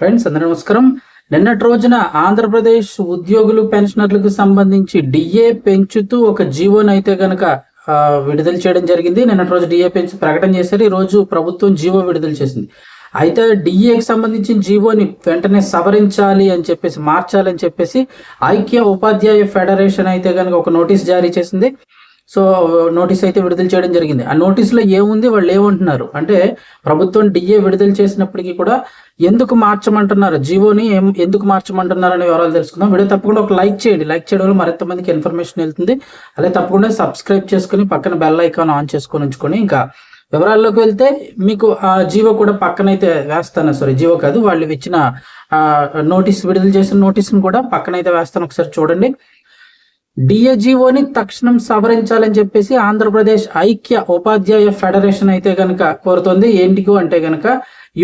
Friends అందరూ నమస్కారం. నిన్నటి రోజున ఆంధ్రప్రదేశ్ ఉద్యోగులు పెన్షనర్లకు సంబంధించి డిఏ పెంచుతూ ఒక జీవోని అయితే గనక విడుదల చేయడం జరిగింది. నిన్నటి రోజు డిఏ పెంచి ప్రకటన చేశారు. ఈ రోజు ప్రభుత్వం జీవో విడుదల చేసింది. అయితే డిఏకి సంబంధించిన జీవోని వెంటనే సవరించాలి అని చెప్పేసి మార్చాలని చెప్పేసి ఐక్య ఉపాధ్యాయ ఫెడరేషన్ అయితే కనుక ఒక నోటీస్ జారీ చేసింది. సో నోటీస్ అయితే విడుదల చేయడం జరిగింది. ఆ నోటీస్లో ఏముంది? వాళ్ళు ఏమంటున్నారు? అంటే ప్రభుత్వం డిఏ విడుదల చేసినప్పటికీ కూడా ఎందుకు మార్చమంటున్నారు? జీవోని ఎందుకు మార్చమంటున్నారు అనే వివరాలు తెలుసుకుందాం. వీడియో తప్పకుండా ఒక లైక్ చేయండి. లైక్ చేయడం వల్ల మరింత మందికి ఇన్ఫర్మేషన్ వెళ్తుంది. అలాగే తప్పకుండా సబ్స్క్రైబ్ చేసుకుని పక్కన బెల్ ఐకాన్ ఆన్ చేసుకొని ఉంచుకొని ఇంకా వివరాల్లోకి వెళ్తే మీకు ఆ జీవో కూడా పక్కనైతే వేస్తాను. సారీ జీవో కాదు. వాళ్ళు ఇచ్చిన నోటీస్ విడుదల చేసిన నోటీస్ని కూడా పక్కనైతే వేస్తాను. ఒకసారి చూడండి. డిఏజీఓని తక్షణం సవరించాలని చెప్పేసి ఆంధ్రప్రదేశ్ ఐక్య ఉపాధ్యాయ ఫెడరేషన్ అయితే గనక కోరుతోంది. ఏంటికు అంటే గనక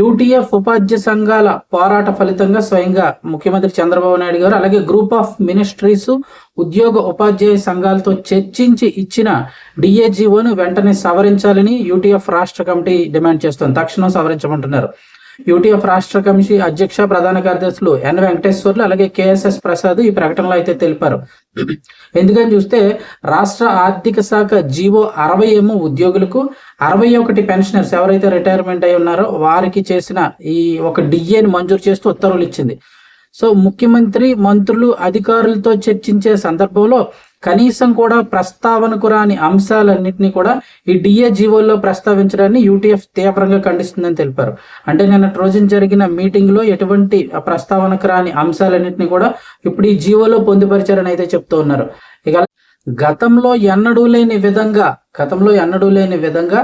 యూటీఎఫ్ ఉపాధ్య సంఘాల పోరాట ఫలితంగా స్వయంగా ముఖ్యమంత్రి చంద్రబాబు నాయుడు గారు అలాగే గ్రూప్ ఆఫ్ మినిస్ట్రీస్ ఉద్యోగ ఉపాధ్యాయ సంఘాలతో చర్చించి ఇచ్చిన డిఏజీఓను వెంటనే సవరించాలని యూటీఎఫ్ రాష్ట్ర కమిటీ డిమాండ్ చేస్తోంది. తక్షణం సవరించమంటున్నారు. యూటీఎఫ్ రాష్ట్ర కమిటీ అధ్యక్ష ప్రధాన కార్యదర్శులు ఎన్ వెంకటేశ్వర్లు అలాగే కేఎస్ఎస్ ప్రసాద్ ఈ ప్రకటనలో అయితే తెలిపారు. ఎందుకని చూస్తే రాష్ట్ర ఆర్థిక శాఖ జీవో అరవై ఏమో ఉద్యోగులకు అరవై ఒకటి పెన్షనర్స్ ఎవరైతే రిటైర్మెంట్ అయి ఉన్నారో వారికి చేసిన ఈ ఒక డిఏని మంజూరు చేస్తూ ఉత్తర్వులు ఇచ్చింది. సో ముఖ్యమంత్రి మంత్రులు అధికారులతో చర్చించే సందర్భంలో కనీసం కూడా ప్రస్తావనకు రాని అంశాలన్నింటినీ కూడా ఈ డిఏ జీవోల్లో ప్రస్తావించడాన్ని యూటీఎఫ్ తీవ్రంగా ఖండిస్తుందని తెలిపారు. అంటే నిన్న రోజున జరిగిన మీటింగ్లో ఎటువంటి ప్రస్తావనకు రాని అంశాలన్నింటినీ కూడా ఇప్పుడు ఈ జీవోలో పొందుపరిచారని అయితే చెప్తూ ఉన్నారు. ఇక గతంలో ఎన్నడూ లేని విధంగా గతంలో ఎన్నడూ లేని విధంగా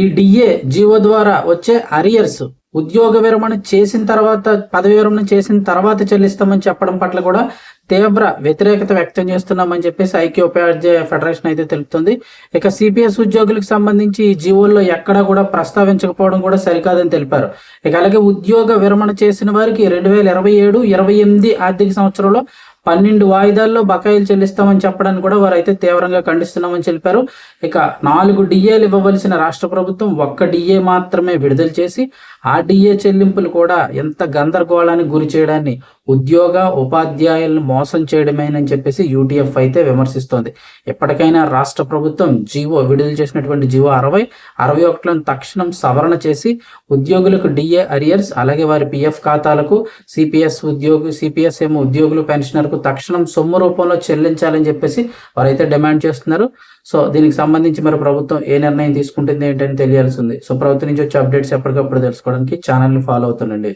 ఈ డిఏ జీవో ద్వారా వచ్చే అరియర్స్ ఉద్యోగ విరమణ చేసిన తర్వాత పదవి విరమణ చేసిన తర్వాత చెల్లిస్తామని చెప్పడం పట్ల కూడా తీవ్ర వ్యతిరేకత వ్యక్తం చేస్తున్నామని చెప్పేసి ఐక్య ఉపాధ్యాయ ఫెడరేషన్ అయితే తెలుపుతుంది. ఇక సిపిఎస్ ఉద్యోగులకు సంబంధించి ఈ జీవోల్లో ఎక్కడా కూడా ప్రస్తావించకపోవడం కూడా సరికాదని తెలిపారు. ఇక అలాగే ఉద్యోగ విరమణ చేసిన వారికి రెండు వేల ఇరవై ఏడు ఇరవై ఎనిమిది ఆర్థిక సంవత్సరంలో పన్నెండు వాయిదాల్లో బకాయిలు చెల్లిస్తామని చెప్పడానికి కూడా వారు అయితే తీవ్రంగా ఖండిస్తున్నామని తెలిపారు. ఇక నాలుగు డిఏలు ఇవ్వవలసిన రాష్ట్ర ప్రభుత్వం ఒక్క డిఏ మాత్రమే విడుదల చేసి ఆ చెల్లింపులు కూడా ఎంత గందరగోళానికి గురి చేయడాన్ని ఉద్యోగ ఉపాధ్యాయులను మోసం చేయడమేనని చెప్పేసి యూటీఎఫ్ అయితే విమర్శిస్తోంది. ఎప్పటికైనా రాష్ట్ర ప్రభుత్వం జీవో విడుదల చేసినటువంటి జీవో అరవై అరవై ఒకటిలను తక్షణం సవరణ చేసి ఉద్యోగులకు డిఏ అరియర్స్ అలాగే వారి పిఎఫ్ ఖాతాలకు సిపిఎస్ ఉద్యోగి సిపిఎస్ ఏమో ఉద్యోగులు పెన్షనర్కు తక్షణం సొమ్ము రూపంలో చెల్లించాలని చెప్పేసి వారైతే డిమాండ్ చేస్తున్నారు. సో దీనికి సంబంధించి మరి ప్రభుత్వం ఏ నిర్ణయం తీసుకుంటుంది ఏంటని తెలియాల్సి ఉంది. సో ప్రభుత్వం నుంచి వచ్చే అప్డేట్స్ ఎప్పటికప్పుడు తెలుసుకోవడానికి ఛానల్ని ఫాలో అవుతుండండి.